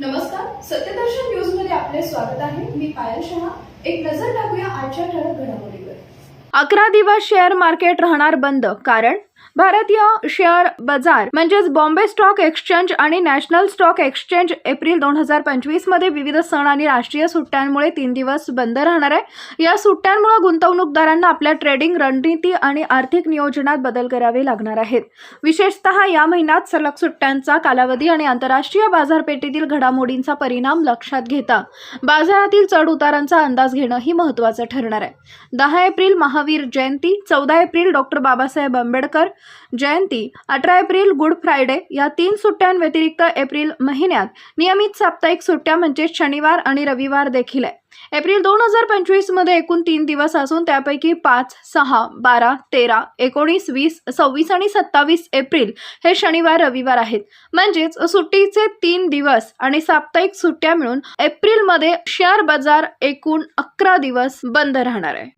नमस्कार सत्यदर्शन न्यूजमध्ये आपले स्वागत आहे. मी पायल शहा. एक नजर टाकूया आजच्या ठळक घडामोडीवर. अकरा दिवस शेअर मार्केट राहणार बंद कारण भारतीय शेअर बाजार म्हणजेच बॉम्बे स्टॉक एक्सचेंज आणि नॅशनल स्टॉक एक्सचेंज एप्रिल दोन हजार पंचवीसमध्ये विविध सण आणि राष्ट्रीय सुट्ट्यांमुळे तीन दिवस बंद राहणार आहे. या सुट्ट्यांमुळे गुंतवणूकदारांना आपल्या ट्रेडिंग रणनीती आणि आर्थिक नियोजनात बदल करावे लागणार आहेत. विशेषतः या महिन्यात सलग सुट्ट्यांचा कालावधी आणि आंतरराष्ट्रीय बाजारपेठेतील घडामोडींचा परिणाम लक्षात घेता बाजारातील चढ उतारांचा अंदाज घेणंही महत्त्वाचं ठरणार आहे. दहा एप्रिल महावीर जयंती चौदा एप्रिल डॉक्टर बाबासाहेब आंबेडकर जयंती अठरा एप्रिल गुड फ्रायडे या तीन सुट्ट्यांव्यतिरिक्त एप्रिल महिन्यात नियमित साप्ताहिक सुट्ट्या म्हणजे शनिवार आणि रविवार देखील आहे. एप्रिल दोन हजार पंचवीसमध्ये एकूण तीन दिवस असून त्यापैकी पाच सहा बारा तेरा एकोणीस वीस सव्वीस आणि सत्तावीस एप्रिल हे शनिवार रविवार आहेत. म्हणजेच सुट्टीचे तीन दिवस आणि साप्ताहिक सुट्ट्या मिळून एप्रिलमध्ये शेअर बाजार एकूण अकरा दिवस बंद राहणार आहे.